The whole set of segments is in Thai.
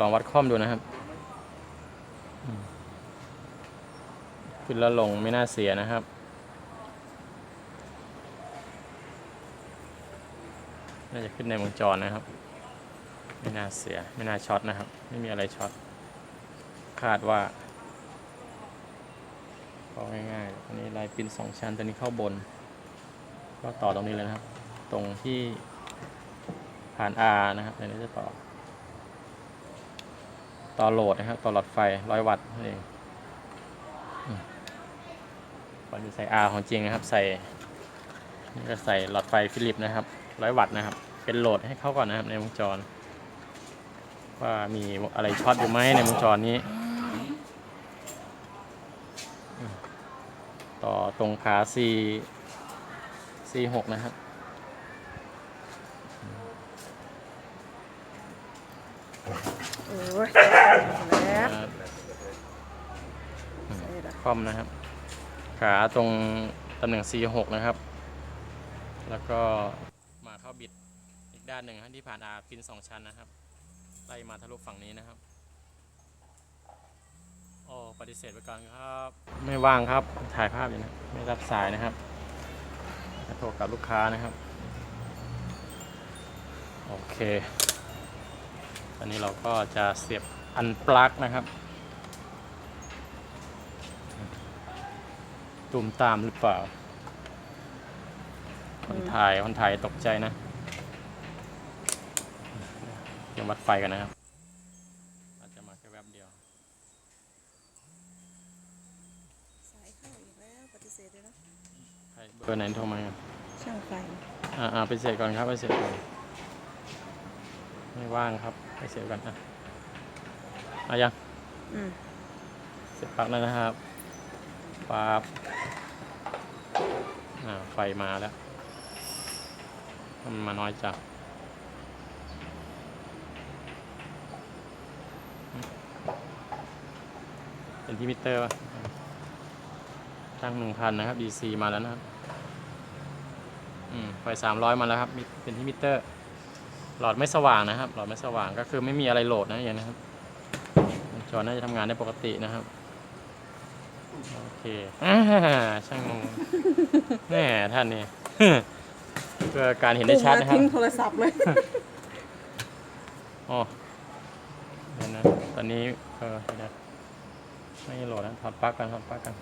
ลองวัดคอมดูนะครับ ขึ้นแล้วลงไม่น่าเสียนะครับ น่าจะขึ้นในวงจรนะครับ ไม่น่าเสีย ไม่น่าช็อตนะครับ ไม่มีอะไรช็อต คาดว่าก็ง่ายๆอันนี้ลายปินสองชั้นตัวนี้เข้าบน ก็ต่อตรงนี้เลยนะครับ ตรงที่ผ่าน R นะครับเดี๋ยวนี้จะต่อ ต่อโหลดนะครับต่อหลอดไฟร้อยวัตต์นั่ก่อนจะใส่ R ของจริงนะครับ ใส่นี่ก็ใส่หลอดไฟฟิลิปนะครับร้อยวัตต์นะครับ เป็นโหลดให้เข้าก่อนนะครับในวงจร ว่ามีอะไรช็อตอยู่ไหมในวงจรนี้ ต่อตรงขา C C6 นะครับ โอ้ยแล้วอ่าใส่ละคอมนะครับ ขาตรงตำแหน่ง C6 นะครับ แล้วก็มาเข้าบิดอีกด้านหนึ่งครับที่ผ่านอาพินสองชั้นนะครับไล่มาทะลุฝั่งนี้นะครับโอ้ปฏิเสธไปก่อนครับ ไม่ว่างครับถ่ายภาพอยู่นะไม่รับสายนะครับจะโทรกับลูกค้านะครับ โอเค ตอนนี้เราก็จะเสียบอันปลั๊กนะครับ ตุ่มตามหรือเปล่า คนถ่ายคนถ่ายตกใจนะเตรียมวัดไฟกันนะครับอาจจะมาแค่แวบเดียวสายเข้าอีกแล้วปฏิเสธเลยนะใครเบอร์ไหนโทรมาช่างไฟอ่าอ่าไปเสร็จก่อนครับไปเสร็จก่อนไม่ว่างครับ ไปเสร็จก่อนอะเอายังอืมเสร็จปลั๊กแล้วนะครับปั๊บอ่าไฟมาแล้วทำไมมาน้อยจังเป็นที่มิเตอร์ป่ะตั้งหนึ่งพันนะครับ DC มาแล้วนะครับ อืม ไฟสามร้อยมาแล้วครับมิเป็นที่มิเตอร์ หลอดไม่สว่างนะครับ หลอดไม่สว่างก็คือไม่มีอะไรโหลดนะอย่างนะครับจอน่าจะทำงานได้ปกตินะครับ โอเคอ่าช่างงงแน่ท่านนี่ เพื่อการเห็นได้ชัดนะครับทิ้งโทรศัพท์เลย อ๋อเดี๋ยวนะตอนนี้เออเดี๋ยวนะไม่โหลดนะถอดปลั๊กกันถอดปลั๊กกัน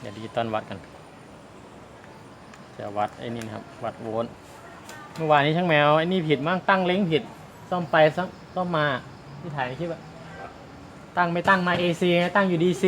เดี๋ยวดิจิตอลวัดกัน จะวัดไอ้นี่นะครับ วัดโวลต์ เมื่อวานนี้ช่างแมวไอ้นี่ผิดมั่งตั้งเล้งผิด ซ่อมไปซ่อมซ่อมมาที่ถ่ายในคลิปอะตั้งไม่ตั้งมา AC ไงตั้งอยู่ DC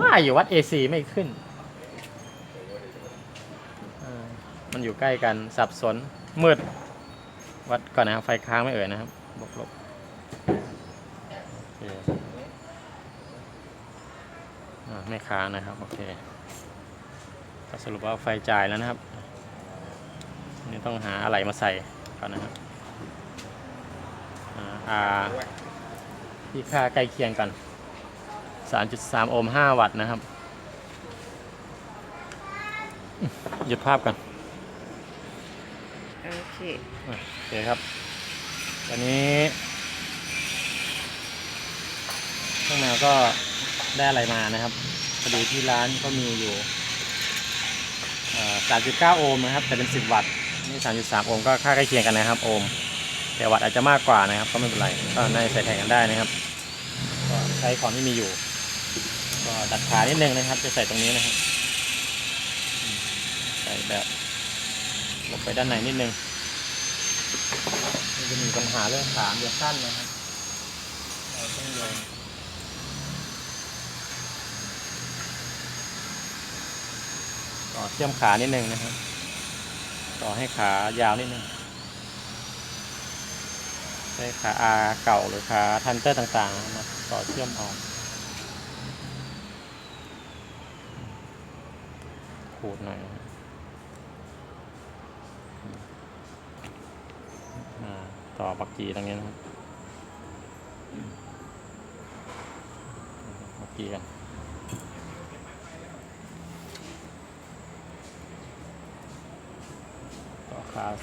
ว่าอยู่วัด AC ไม่ขึ้นอ่ามันอยู่ใกล้กันสับสนมืด วัดก่อนนะครับไฟค้างไม่เอ่ยนะครับบวกลบโอเคอ่าไม่ค้างนะครับ โอเคก็สรุปว่าไฟจ่ายแล้วนะครับ ต้องหาอะไรมาใส่ก่อนนะครับอ่าอ่าที่ค่าใกล้เคียงกัน 3.3 โอห์ม 5 วัตต์นะครับ หยุดภาพกันโอเคโอเคครับตอนนี้ข้างแมวก็ได้อะไรมานะครับพอดีที่ร้านก็มีอยู่เอ่อ3.9 โอห์มนะครับ แต่เป็น 10 วัตต์ นี่3.3โอห์มก็ค่าใกล้เคียงกันนะครับ โอห์มแต่วัตต์อาจจะมากกว่านะครับ ก็ไม่เป็นไรก็น่าจะใส่แทนกันได้นะครับ ก็ใช้ของที่มีอยู่ ก็ดัดขานิดนึงนะครับ จะใส่ตรงนี้นะครับใส่แบบลบไปด้านในนิดนึงมันจะมีปัญหาเรื่องขาเดียวสั้นนะครับเราต้องโยงต่อเชื่อมขานิดนึงนะครับ ต่อให้ขายาวนิดนึงใช้ขาอาเก่าหรือขาทันเตอร์ต่างๆ มาต่อเชื่อมออกขูดหน่อยนะครับต่อปักกีตรงนี้นะครับปักกีกัน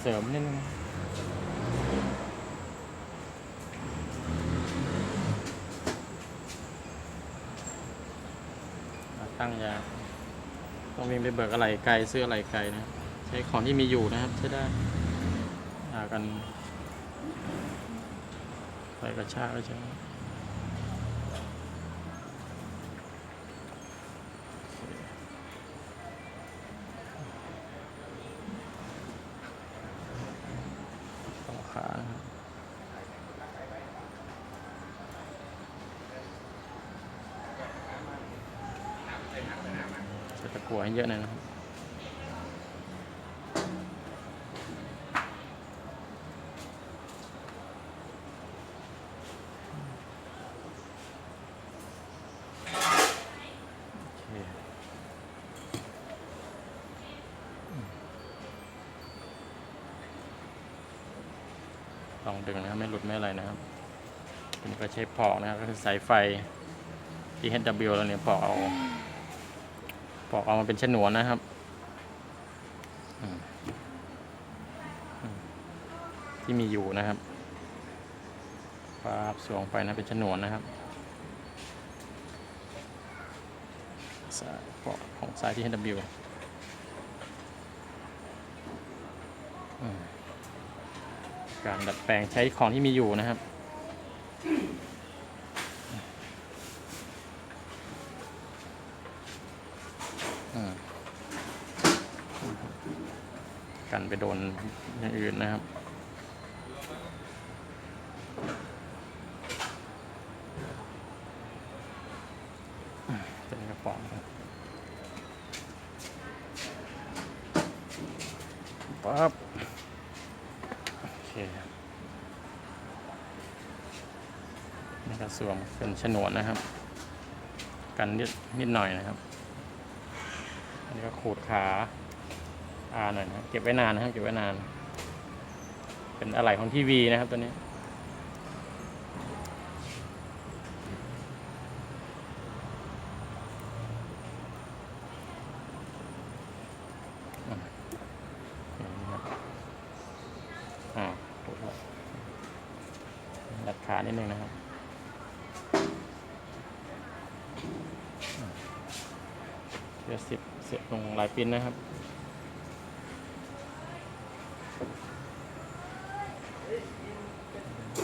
เสริมนิดนึงตั้งยาต้องวิ่งไปเบิกอะไรไกลซื้ออะไรไกลนะ ใช้ของที่มีอยู่นะครับใช้ได้หากันไปกระชากก็ใช้ัวให้เยอะหน่อยนะครับลองดึงนะครับ ไม่หลุดไม่อะไรนะครับเป็นก็ใช้ปอกนะครับก็คือสายไฟที่ HW เราเนี่ยปอกเอา ปอกเอามาเป็นฉนวนนะครับที่มีอยู่นะครับปาบสวงไปนะเป็นฉนวนนะครับสายปอกของสายที่ HW การดัดแปลงใช้ของที่มีอยู่นะครับ กันไปโดนอย่างอื่นนะครับเป็นกระป๋องปั๊บโอเคนี่ก็สวมเป็นฉนวนนะครับ กันนิดนิดหน่อยนะครับ อันนี้ก็ขูดขา อาหน่อยนะเก็บไว้นานนะครับเก็บไว้นาน เป็นอะไหล่ของทีวีนะครับตัวนี้อ่าถูกแล้วดัดขานิดนึงนะครับเชือสิบเสียบลงหลายปิ้นนะครับ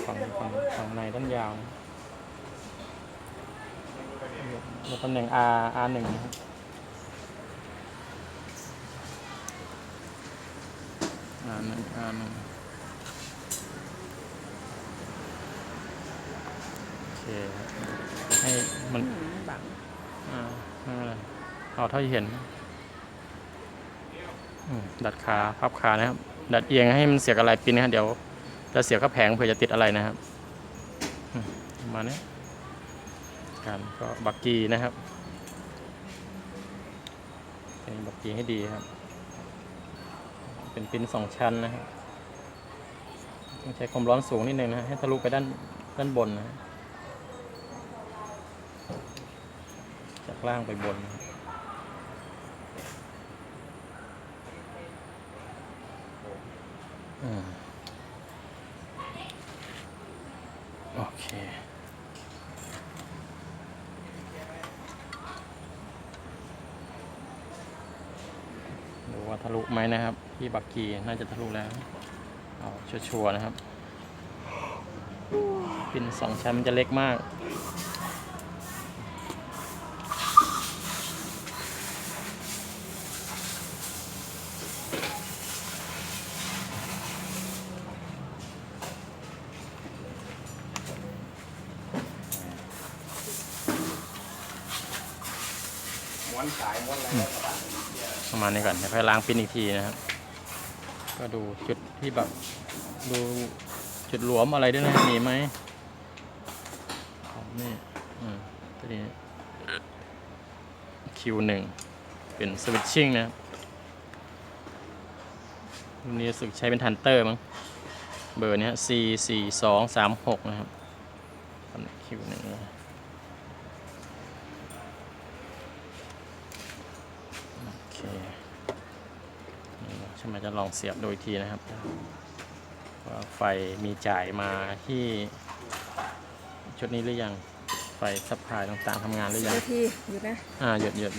ฝั่งฝั่งฝั่งในด้านยาวนะในตำแหน่ง R R หนึ่งนะครับ R หนึ่ง R หนึ่งโอเคครับให้มันอืมบังอ่าไม่เป็นไรเอาเท่าที่เห็นอืมดัดขาพับขานะครับ ดัดเอียงให้มันเสียบอะไรปินนะครับเดี๋ยวจะเสียบกับแผงเผื่อจะติดอะไรนะครับอืมประมาณนี้ การก็บักกีนะครับเป็นบักกีให้ดีครับ เป็นปิ้นสองชั้นนะครับต้องใช้ความร้อนสูงนิดนึงนะให้ทะลุไปด้านด้านบนนะจากล่างไปบนนะครับอืมโอเค ดูว่า ทะลุไหมนะครับที่บักกีน่าจะทะลุแล้ว เอาชัวร์ๆนะครับ ปินสองชั้นมันจะเล็กมากม้วนสายม้วนอะไร ประมาณนี้ก่อนเดี๋ยวค่อยล้างปิ้นอีกทีนะครับ ก็ดูจุดที่แบบดูจุดหลวมอะไรด้วยนะมีไหมของนี่อืมตัวนี้ Q1 เป็นสวิตชิ่งนะครับรุ่นนี้รู้สึกใช้เป็นทันเตอร์มั้งเบอร์นี้ C 4 2 3 6 นะครับ Q1 นะโอเคนี่ใช่ไหมจะลองเสียบดูอีกทีนะครับว่าไฟมีจ่ายมาที่ชุดนี้หรือยัง ไฟสัพพลายต่างๆทำงานหรือยัง นาทีอยู่นะ อ่าหยดหยดหย